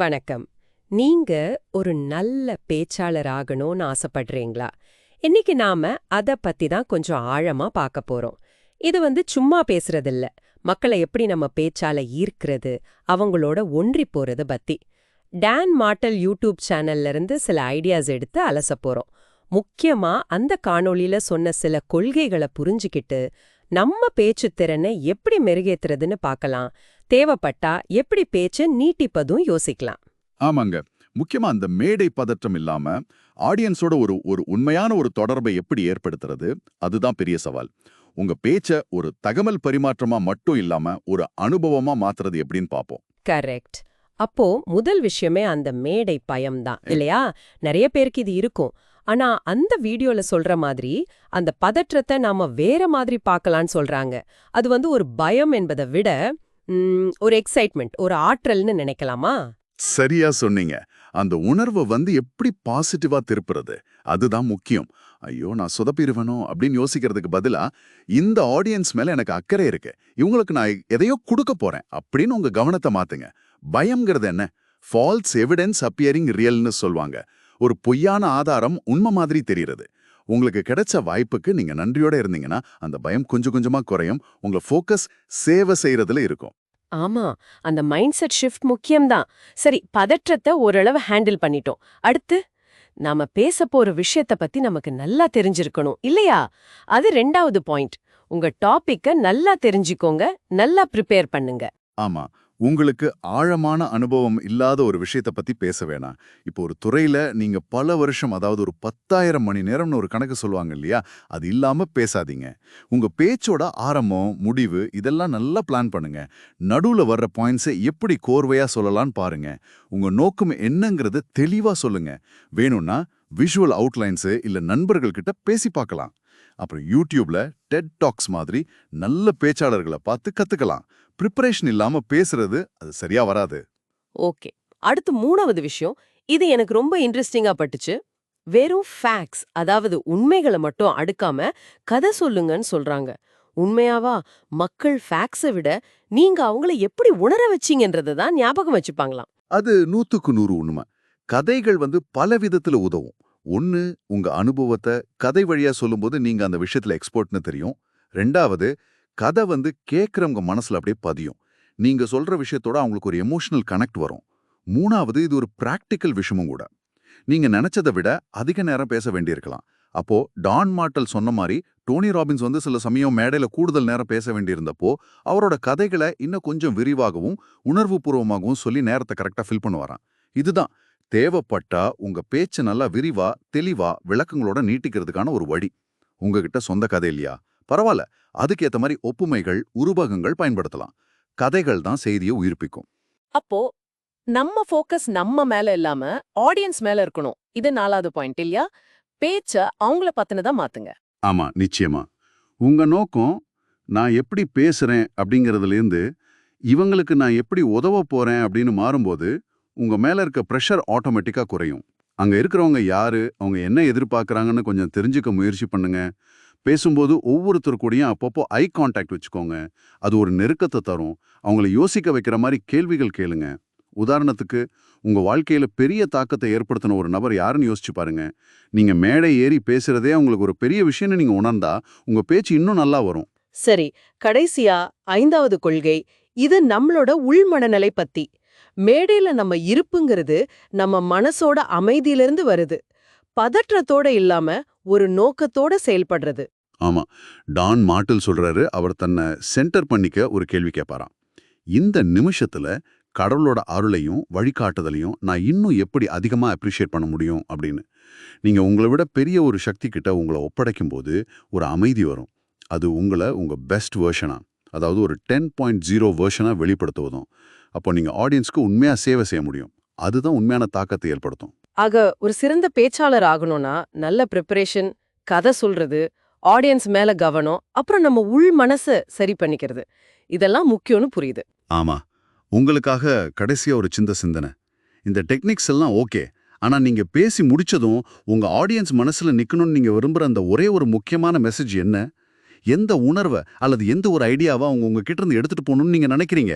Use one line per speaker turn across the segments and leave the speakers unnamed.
வணக்கம். நீங்க ஒரு நல்ல பேச்சாளர் ஆகணும்னு ஆசைப்படுறீங்களா? இன்னைக்கு நாம அத பத்தி தான் கொஞ்சம் ஆழமா பார்க்க போறோம். இது வந்து சும்மா பேசுறதில்ல. மக்களை எப்படி நம்ம பேச்சால ஈர்க்கிறது அவங்களோட ஒன்றி போறது பத்தி. டான் மாட்டல் யூடியூப் சேனல்ல இருந்து சில ஐடியாஸ் எடுத்து அலச போறோம். முக்கியமா அந்த காணொளியில சொன்ன சில கொள்கைகளை புரிஞ்சுக்கிட்டு நம்ம பேச்சு திறனை எப்படி மெருகேத்துறதுன்னு பார்க்கலாம். தேவைப்பட்டா எப்படி பேச்ச நீட்டிப்பதும் யோசிக்கலாம்.
ஆமாங்க. முக்கியமா அந்த மேடை பதற்றம் இல்லாம ஆடியன்ஸோட ஒரு ஒரு உண்மையான ஒரு தொடர்பை எப்படி ஏற்படுத்துறது? அதுதான் பெரிய சவால். உங்க பேச்ச ஒரு தகவல் பரிமாற்றமா மட்டும் இல்லாம ஒரு அனுபவமா மாத்துறது எப்படின்னு பாப்போம்
கரெக்ட். அப்போ முதல் விஷயமே அந்த மேடை பயம்தான் இல்லையா? நிறைய பேருக்கு இது இருக்கும். ஆனா அந்த வீடியோல சொல்ற மாதிரி அந்த பதற்றத்தை நாம வேற மாதிரி பார்க்கலான்னு சொல்றாங்க. அது வந்து ஒரு பயம் என்பதை விட ஒரு எக்ஸைட்மெண்ட் ஒரு ஆற்றல்னு நினைக்கலாமா?
சரியா சொன்னீங்க. அந்த உணர்வை வந்து எப்படி பாசிட்டிவா திருப்புறது? அதுதான் முக்கியம். ஐயோ நான் சொதப்பிடுவேனோ அப்படின்னு யோசிக்கிறதுக்கு பதிலா இந்த ஆடியன்ஸ் மேல எனக்கு அக்கறை இருக்கு. இவங்களுக்கு நான் எதையோ கொடுக்க போறேன் அப்படின்னு உங்க கவனத்தை மாத்துங்க. பயம்ங்கிறது என்ன? ஃபால்ஸ் எவிடன்ஸ் அப்பியரிங் ரியல்னு சொல்வாங்க. ஒரு பொய்யான ஆதாரம் உண்மை மாதிரி தெரியறது. உங்களுக்கு கிடைச்ச வாய்ப்புக்கு நீங்க நன்றியோட இருந்தீங்கன்னா அந்த பயம் கொஞ்சம் கொஞ்சமா குறையும். உங்க ஃபோக்கஸ் சேவை செய்யறதுல இருக்கும்.
ஆமா. அந்த மைண்ட் செட் ஷிஃப்ட் முக்கியம்தான். சரி பதற்றத்தை ஓரளவு ஹேண்டில் பண்ணிட்டோம். அடுத்து நாம பேச போற விஷயத்த பத்தி நமக்கு நல்லா தெரிஞ்சிருக்கணும் இல்லையா? அது ரெண்டாவது பாயிண்ட். உங்க டாபிக்க நல்லா தெரிஞ்சுக்கோங்க நல்லா ப்ரிப்பேர் பண்ணுங்க.
ஆமா. உங்களுக்கு ஆழமான அனுபவம் இல்லாத ஒரு விஷயத்தை பத்தி பேச வேணாம். இப்போ ஒரு துறையில நீங்க பல வருஷம் அதாவது ஒரு பத்தாயிரம் மணி நேரம்னு ஒரு கணக்கு சொல்லுவாங்க இல்லையா? அது இல்லாம பேசாதீங்க. உங்க பேச்சோட ஆரம்பம் முடிவு இதெல்லாம் நல்லா பிளான் பண்ணுங்க. நடுவுல வர்ற பாயிண்ட்ஸை எப்படி கோர்வையா சொல்லலாம்னு பாருங்க. உங்க நோக்கம் என்னங்கிறத தெளிவா சொல்லுங்க. வேணும்னா விஷுவல் அவுட்லைன்ஸு இல்ல நண்பர்கள்கிட்ட பேசி பார்க்கலாம். அப்புறம் யூடியூப்ல டெட் டாக்ஸ் மாதிரி நல்ல பேச்சாளர்களை பார்த்து கத்துக்கலாம். ப்ரிப்பரேஷன் இல்லாம பேசுறது அது சரியா வராது.
ஓகே. அடுத்து மூணாவது விஷயம். இது எனக்கு ரொம்ப இன்ட்ரெஸ்டிங்கா பட்டுச்சு. வெறும் ஃபேக்ட்ஸ் அதாவது உண்மைகளை மட்டும் அடுக்காம கதை சொல்லுங்கன்னு சொல்றாங்க. உண்மையாவா? மக்கள் ஃபேக்ட்ஸை விட நீங்க அவங்கள எப்படி உணர வச்சீங்கன்றதை தான் ஞாபகம் வச்சுப்பாங்களாம்.
அது நூத்துக்கு நூறு உண்மை. கதைகள் வந்து பல விதத்துல உதவும். ஒன்னு உங்க அனுபவத்தை கதை வழியா சொல்லும்போது நீங்க அந்த விஷயத்துல எக்ஸ்போர்ட்னு தெரியும். ரெண்டாவது கதை வந்து கேட்கறவங்க மனசுல அப்படியே பதியும். நீங்க சொல்ற விஷயத்தோட அவங்களுக்கு ஒரு எமோஷனல் கனெக்ட் வரும். மூணாவது இது ஒரு பிராக்டிக்கல் விஷயமும் கூட. நீங்க நினைச்சதை விட அதிக நேரம் பேச வேண்டியிருக்கலாம். அப்போ டான் மார்ட்டல் சொன்ன மாதிரி டோனி ராபின்ஸ் வந்து சில சமயம் மேடையில கூடுதல் நேரம் பேச வேண்டியிருந்தப்போ அவரோட கதைகளை இன்னும் கொஞ்சம் விரிவாகவும் உணர்வுபூர்வமாகவும் சொல்லி நேரத்தை கரெக்டா ஃபில் பண்ணுவாராம். இதுதான். தேவைப்பட்டா உங்க பேச்சு நல்லா விரிவா தெளிவா விளக்கங்களோட நீட்டிக்கிறதுக்கான ஒரு வழி. உங்ககிட்ட சொந்த கதை இல்லையா? பரவாயில்ல அதுக்கேத்த மாதிரி ஒப்புமைகள் உருவகங்கள் பயன்படுத்தலாம். கதைகள் தான் செய்தியை உயிர்ப்பிக்கும்.
அப்போ நம்ம ஃபோக்கஸ் நம்ம மேல இல்லாம ஆடியன்ஸ் மேல இருக்கணும். இது நாலாவது பாயிண்ட் இல்லையா? பேச்ச அவங்கள பத்தினதா மாத்துங்க.
ஆமா நிச்சயமா. உங்க நோக்கம் நான் எப்படி பேசுறேன் அப்படிங்கறதுலேருந்து இவங்களுக்கு நான் எப்படி உதவ போறேன் அப்படின்னு மாறும்போது உங்க மேல இருக்க ப்ரெஷர் ஆட்டோமேட்டிக்கா குறையும். அங்க இருக்கிறவங்க யாரு? அவங்க என்ன எதிர்பார்க்கறாங்கன்னு கொஞ்சம் தெரிஞ்சுக்க முயற்சி பண்ணுங்க. பேசும்போது ஒவ்வொருத்தர் கூடயும் அப்பப்போ ஐ கான்டாக்ட் வச்சுக்கோங்க. அது ஒரு நெருக்கத்தை தரும். அவங்கள யோசிக்க வைக்கிற மாதிரி கேள்விகள் கேளுங்க. உதாரணத்துக்கு உங்க வாழ்க்கையில பெரிய தாக்கத்தை ஏற்படுத்தின ஒரு நபர் யாருன்னு யோசிச்சு பாருங்க. நீங்க மேடை ஏறி பேசுறதே உங்களுக்கு ஒரு பெரிய விஷயம்னு நீங்க உணர்ந்தா உங்க பேச்சு இன்னும் நல்லா வரும்.
சரி கடைசியா ஐந்தாவது கொள்கை. இது நம்மளோட உள்மனநிலை பத்தி. மேடையில நம்ம இருப்புங்கிறது நம்ம மனசோட அமைதியிலிருந்து வருது. பதற்றத்தோட இல்லாம ஒரு நோக்கத்தோட செயல்படுறது.
ஆமா. டான் மாட்டில் சொல்றாரு அவர் தன்னை சென்டர் பண்ணிக்க ஒரு கேள்வி கேட்பாராம். இந்த நிமிஷத்துல கடவுளோட அருளையும் வழிகாட்டுதலையும் நான் இன்னும் எப்படி அதிகமா அப்ரிஷியேட் பண்ண முடியும் அப்படின்னு. நீங்க உங்களை விட பெரிய ஒரு சக்தி கிட்ட உங்களை ஒப்படைக்கும் போது ஒரு அமைதி வரும். அது உங்களை உங்க பெஸ்ட் வேர்ஷனா அதாவது ஒரு டென் பாயிண்ட் ஜீரோ வேர்ஷனா வெளிப்படுத்துவதும். அப்போ நீங்க ஆடியன்ஸ்க்கு உண்மையா சேவை செய்ய முடியும். அதுதான் உண்மையான தாக்கத்தை ஏற்படுத்தும்.
ஆக ஒரு சிறந்த பேச்சாளர் ஆகணும்னா நல்ல ப்ரிப்பரேஷன் கதை சொல்றது ஆடியன்ஸ் மேல கவனம் அப்புறம் நம்ம உள் மனச சரி பண்ணிக்கிறது. இதெல்லாம் முக்கியம்னு புரியுது.
ஆமா. உங்களுக்காக கடைசியா ஒரு சிந்த சிந்தனை. இந்த டெக்னிக்ஸ் எல்லாம் ஓகே ஆனா நீங்க பேசி முடிச்சதும் உங்க ஆடியன்ஸ் மனசுல நிக்கணும்னு நீங்க விரும்புற அந்த ஒரே ஒரு முக்கியமான மெசேஜ் என்ன? எந்த உணர்வை அல்லது எந்த ஒரு ஐடியாவை அவங்க உங்ககிட்ட இருந்து எடுத்துட்டு போகணும்னு நீங்க நினைக்கிறீங்க?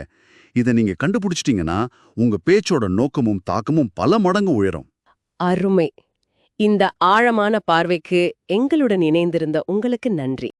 இதை நீங்க கண்டுபிடிச்சிட்டீங்கன்னா உங்க பேச்சோட நோக்கமும் தாக்கமும் பல மடங்கு உயரும்.
அருமை. இந்த ஆழமான பார்வைக்கு எங்களுடன் இணைந்திருந்த உங்களுக்கு நன்றி.